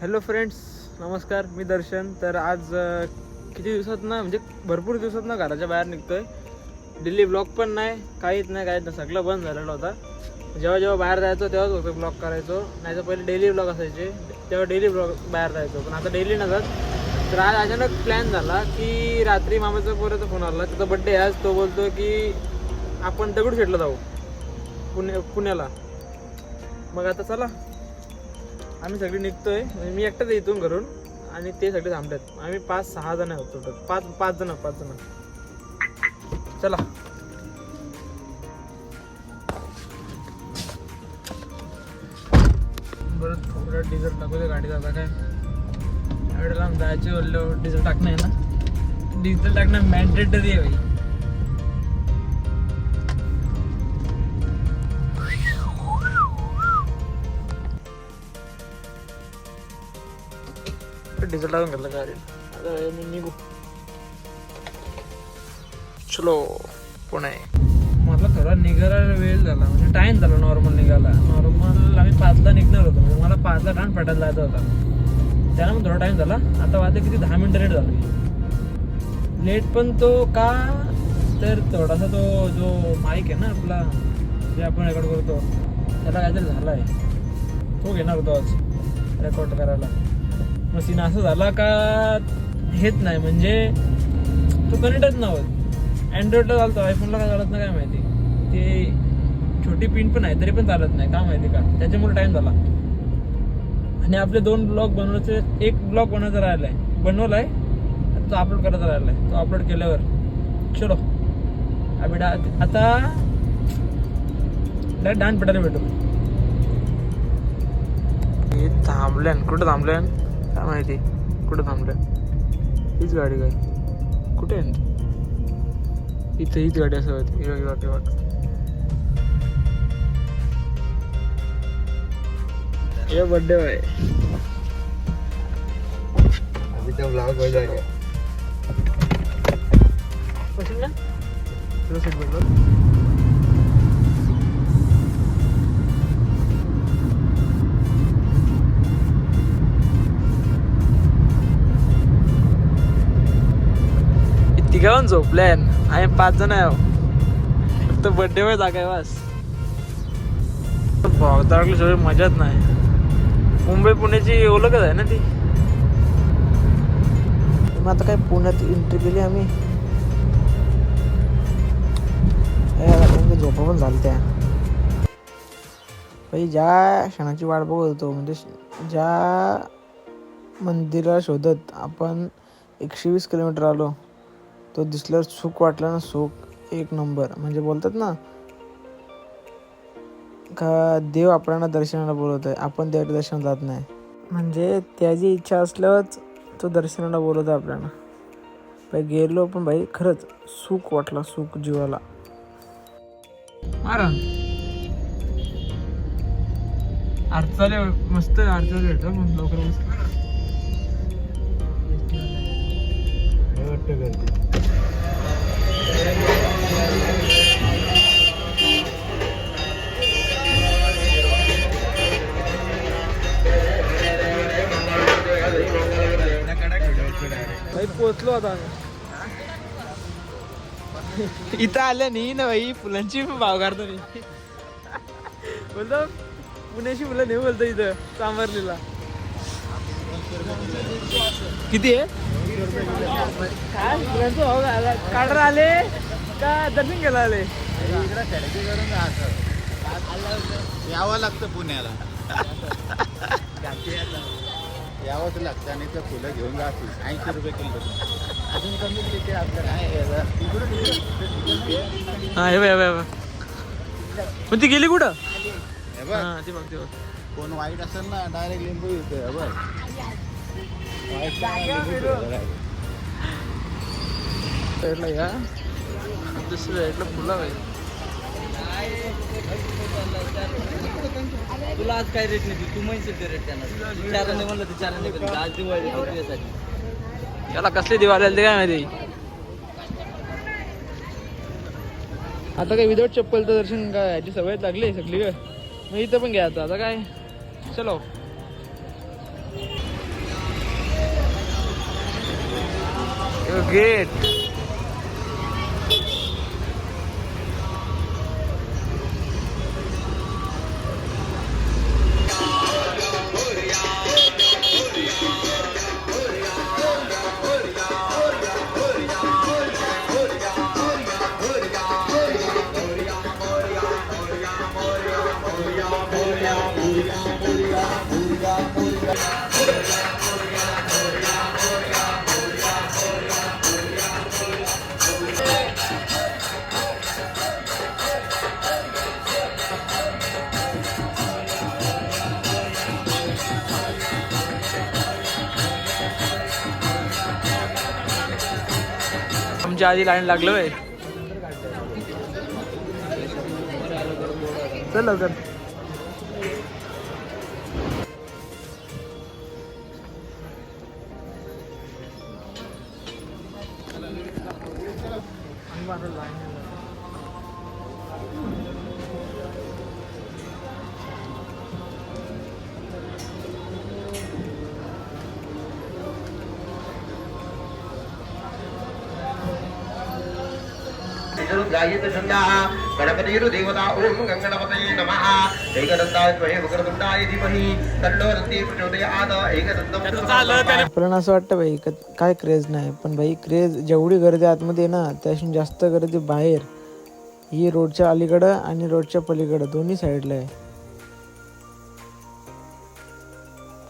Hello friends नमस्कार मी दर्शन. तर आज किती दिवसात ना म्हणजे भरपूर दिवसात ना घराच्या बाहेर निघतोय. दिल्ली ब्लॉग पण नाही काहीच नाही काहीच नाही. सगळं बंद झालेलं होता. जेव्हा जेव्हा बाहेर जायचो तेव्हाच फक्त ब्लॉग करायचो. नाही तर पहिले डेली ब्लॉग असायचे. तेव्हा डेली ब्लॉग बाहेर जायचो. पण आता डेली नसत. तर आज अचानक प्लॅन झाला की रात्री मामाचा पोराचा फोन आला. त्याचा बड्डे आज. तो बोलतो की आपण दगडूशेठला जाऊ. पुणे पुण्याला. मग आता चला. आम्ही सगळे निघतोय. म्हणजे मी एकटाच इथून घरून आणि ते सगळे थांबतात आम्ही पाच सहा जण आहोत टोटल पाच पाच जण पाच जण चला. बरं थोडं डिझेल टाकू दे गाडीत. आता काय? एवढं लांब जायचे बोललो डिझेल टाकणं आहे ना? डिझेल टाकणं मॅन्डेटरी आहे भाई. डिझेल टाकून घेतलं गाडी आता मी निघू चलो पुणे मला थोडा निघायला वेळ झाला म्हणजे टाइम झाला नॉर्मल निघाला नॉर्मल आम्ही पाचला निघणार होतो म्हणजे मला पाचला डान फाटायला जायचा होता त्याला मग थोडा टाइम झाला आता वाटतं किती दहा मिनिटं लेट झाला लेट पण तो का तर थोडासा तो जो माईक आहे ना आपला जे आपण रेकॉर्ड करतो त्याला काहीतरी झाला आहे तो घेणार होतो आज रेकॉर्ड करायला मग सीन असं झाला का हेच नाही म्हणजे तो कनेक्टच नव्हत. अँड्रॉइडला चालतो आयफोनला काय चालत नाही काय माहिती. ते छोटी पिन पण आहे तरी पण चालत नाही का माहिती का? त्याच्यामुळे टाईम झाला. आणि आपले दोन ब्लॉग बनवायचे एक ब्लॉग बनवायचा आहे बनवलं आहे तो अपलोड करायचा राहिला आहे तो अपलोड केल्यावर. चलो. बेटा आता डायरेक्ट डान पेटायला भेटू. हे थांबल्यान कुठं थांबल्यान? काय माहिती? कुठं थांबल्यान हीच गाडी काय? कुठे आहे? इथं हीच गाडी असं होती हे बघ, हे बघ, हे बघ. ये बर्थडे भाई अभी तो ब्लॉग हो जाएगा। बसेल ना? घेऊन झोप प्लॅन आम्ही पाच जण आहे. फक्त बर्थडे वर जागा आहे बस. भावतारकली सगळी मजाच नाही. मुंबई पुण्याची ओळखच आहे ना ती. मग आता काय पुण्यात एंट्री केली आम्ही? ए, झोपा पण झाली त्या पहि ज्या क्षणाची वाट बघत होतो म्हणजे ज्या मंदिराला शोधत आपण एकशे वीस किलोमीटर आलो. तो दिसल्यावर सुख वाटलं ना सुख एक नंबर. म्हणजे बोलतात ना का देव आपल्याला दर्शनाला बोलवत आहे आपण देवाच्या दर्शन जात नाही. म्हणजे त्याची इच्छा असल्यावरच तो दर्शनाला बोलवतो आपल्याला. भाई गेलो पण भाई खरंच सुख वाटला सुख जीवाला. मारा. आरचाले मस्त आरचाले भेटतो मग लवकर मस्त वाटतं गर्दी. भाई पोचलो आता आम्ही. इथं आल्या नाही ना भाई फुलांची भाव काढतो मी. बोलतो पुण्याची फुलं नाही बोलतो इथं सांबरलीला किती आहे? काय घाला काढरा आले का दर्शन केला आले यावं लागतं पुण्याला. यावंच लागतं आणि ते फुलं घेऊन जातील. ऐंशी रुपये किलो. अजून कमी तिथे आपलं काय हा हे हे हे बघ. पण ती गेली कुठं? हे हा कोण वाईट असेल ना डायरेक्ट लिंबू येते हे बघ. साईडला या दुसऱ्या साईडला पाहिजे तुला आज काय रेट नाही तू म्हणशील ते रेट त्यांना चाराने म्हणलं ते चाराने भेटलं. आज दिवाळी फक्त यासाठी. त्याला कसली दिवाळी आली ते काय माहिती? आता काय विदाऊट चप्पलचं दर्शन काय याची सवय लागली सगळी मग इथं पण घ्यायचं आता काय? चलो. good. आमच्या आधी लाईन लागलोय चल लवकर गणपतिरुदेवता ओम गङ्गणपतये नमः। एकदन्ताय वक्रतुण्डाय धीमहि। तन्नो दन्ती प्रचोदयात्। एकदन्तं आपल्याला असं वाटतं भाई का काय क्रेज नाही. पण भाई क्रेज जेवढी गर्दी आतमध्ये आहे ना त्याशी जास्त गर्दी बाहेर. ही रोडच्या अलीकडं आणि रोडच्या पलीकडं दोन्ही साईडला आहे.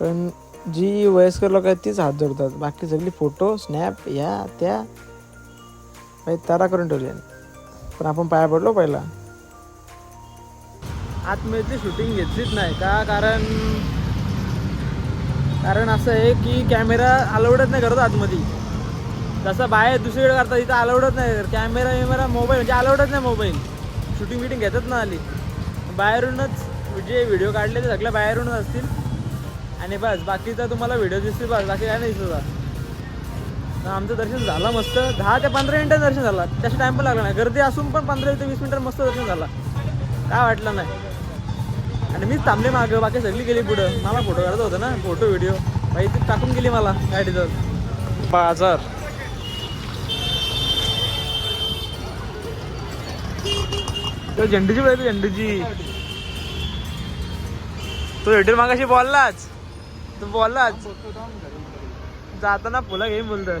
पण जी वयस्कर लोक आहेत तीच हात जोडतात. बाकी सगळी फोटो स्नॅप या त्या. भाई तारा करून ठेवली पण आपण पाया पडलो पहिला. आतमध्ये शूटिंग घेतलीच नाही का? कारण कारण असं आहे की कॅमेरा अलाउडच नाही करत आतमध्ये. जसं बाहेर दुसरीकडे करतात इथं अलाउडच नाही कॅमेरा विमेरा मोबाईल म्हणजे अलाउडच नाही मोबाईल शूटिंग बिटिंग घेतच ना आली बाहेरूनच जे व्हिडिओ काढले ते सगळ्या बाहेरूनच असतील. आणि बस बाकीचा तुम्हाला व्हिडिओ दिसतील बस बाकी काय नाही दिसत. आमचं दर्शन झालं मस्त. दहा ते पंधरा मिनिटं दर्शन झालं. त्याचा टाइम पण लागला नाही. गर्दी असून पण पंधरा ते वीस मिनिटं मस्त दर्शन झालं. काय वाटलं नाही. आणि मीच थांबले मागं. बाकी सगळी गेली पुढं. मला फोटो काढत होतं ना. फोटो व्हिडिओ बाई ती टाकून गेली मला गाडीचं. बाजार. तो झेंडूची बघ झेंडूची. तू व्हिडिओ मागाशी बोललाच. तू बोललाच. जाताना फुलं घेऊन बोलतं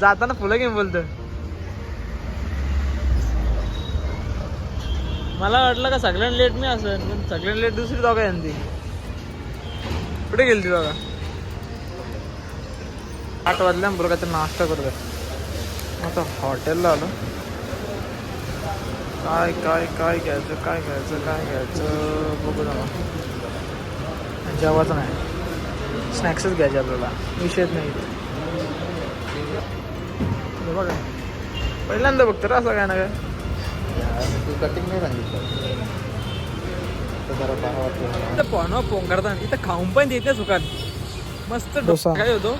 जाताना फुलं घेऊन बोलतो. मला वाटलं का सगळ्यांना लेट मी असं पण सगळ्यांना लेट दुसरी दोघा यांची कुठे गेली ती दोघा? आठ वाजल्या बरं नाश्ता करू आता हॉटेलला आलो. काय काय काय घ्यायचं काय घ्यायचं काय घ्यायचं बघू ना जेवायचं नाही. स्नॅक्सच घ्यायचे आपल्याला. विषयच नाही. हे बघा पहिल्यांदा बघतो रे असं काय ना काय? तू कटिंग नाही सांगितलं. इथं खाऊन पण देत नाही मस्त डोसा। काय होतो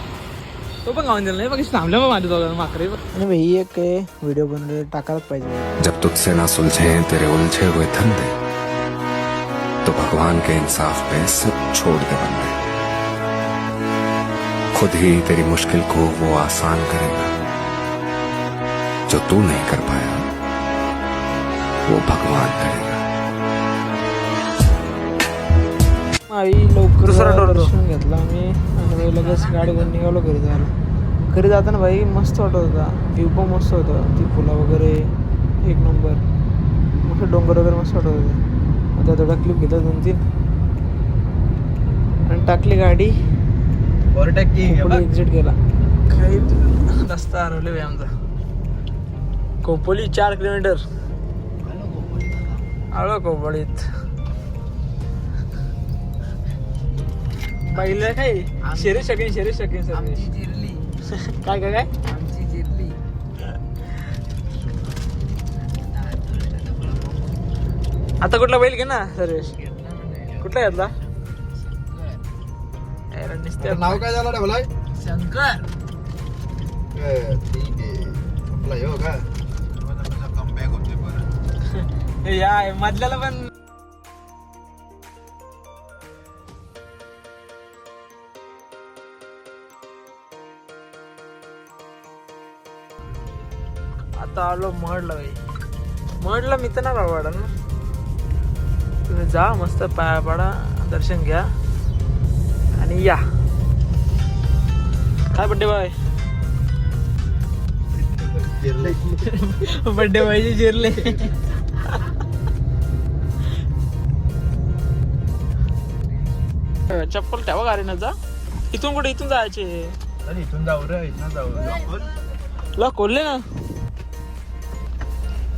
तो। पण खाऊन दिला नाही बाकी थांबल्या मग माझ्या दोघांना माकरे आणि भाई एक व्हिडिओ बनवले टाकायलाच पाहिजे जब तुझसे ना सुलझे तेरे उलझे हुए धंधे तो भगवान के इंसाफ पे सब छोड़ दे बंदे। खुद ही तेरी मुश्किल को वो आसान करेगा। जो तू नहीं कर पाया वो भगवान करेगा। आम्ही लवकर दर्शन घेतलं आम्ही आणि भाई लगेच गाडी घेऊन निघालो घरी जायला. घरी जाताना भाई मस्त वाटत होता. व्ह्यू पण मस्त होतं. ती फुलं वगैरे एक नंबर मोठे डोंगर वगैरे मस्त वाटत होते. आता थोडा क्लिप घेतला दोन तीन. आणि टाकली गाडी. एक्झिट केला काही रस्ता हरवले भाई आमचा. खोपोली चार किलोमीटर. आलो खोपोलीत पाहिलं काय? शेरे शकेन शेरे शकेन सर काय काय काय? आता कुठला बैल घे ना सर्वेश. कुठला नुसते नाव काय झालं शंकर. ठीक आहे. आपला हो का या मधल्याला पण आता आलो मडला भाई मडला मी तर नाही वाडा ना. तुम्ही जा मस्त पाया पाडा दर्शन घ्या. आणि या. काय बड्डे बाय बड्डे बायचे जिरले चप्पल ठेवा गाडीनं जा. इथून कुठे? इथून जायचे. इथून जाऊ रे इथून जाऊ. ला खोलले ना.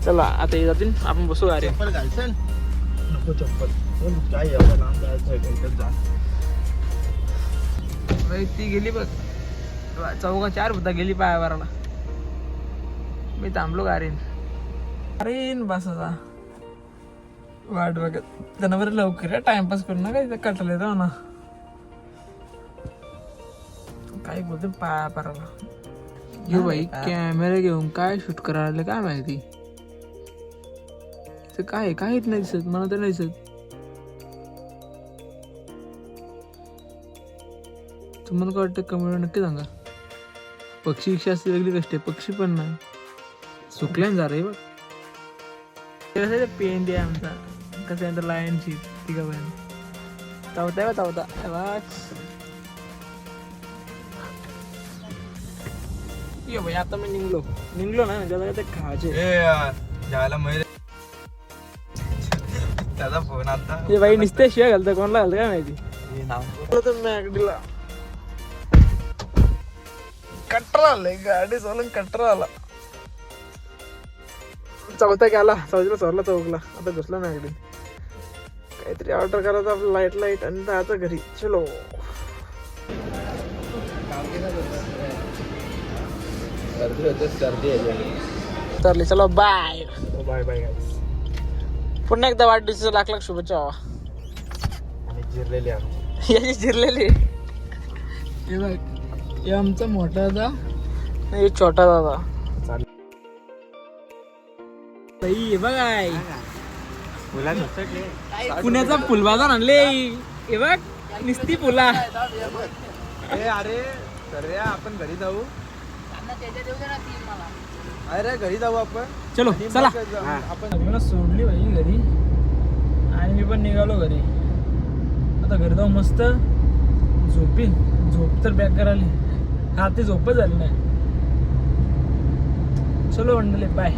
चला आता ये जातील. आपण बसू गाडी चप्पल घालशील? नको चप्पल. काय एवढं लांब जायचं जा. ती गेली बघ. चौका चार होता गेली पायावराला मी थांबलो गाडीन. गाडीन बस. आता वाट बघत. त्यांना बरं लवकर टाइमपास करू नका इथं. कटल येतो ना काय बोलते? पाया पाराला. घेऊ बाई कॅमेरा घेऊन काय शूट करायला काय माहिती? ते काय? काहीच नाही दिसत? मला तर नाही दिसत. तुम्हाला काय वाटतं? कमेंट नक्की सांगा. पक्षी विषय असते वेगळी गोष्ट आहे. पक्षी पण नाही. सुकल्या जा रे बघ पेन दे आमचा. कसं आहे लायनची तिघा बहीण चावता आहे हे बघ. ये भाई आता मी निघलो. निघलो ना त्याला ते खायचे. जायला मैल त्याचा फोन आता. हे बाई निसते शिवाय घालतं. कोणाला घालतं काय माहिती? नाव तर मॅगडीला कटरा आलाय गाडी चालून कटरा आला. चौथा गेला चौथीला चौरला चौकला. आता घुसला मॅगडी काहीतरी ऑर्डर करायचं आपलं लाइट लाइट आणि जायचं घरी. चलो. सर्दी चालली चलो बाय बाय बाय पुन्हा एकदा वाढदिवसाच्या लाख लाख शुभेच्छा जिरलेली आमची याची चिरलेली हे बघ हे आमचा मोठा दादा. आणि हे छोटा दादा. चालेल. बाई बघ आहे पुण्याचा फुलबाजार आणले. हे बघ निस्ती फुला. अरे सर आपण घरी जाऊ. अरे घरी जाऊ आपण. चलो चला. आपण सोडली भाई घरी. आणि मी पण निघालो घरी. आता घरी जाऊन मस्त झोपी झोप तर बॅक करायला. हा ते झोपच झाली नाही. चलो मंडळी बाय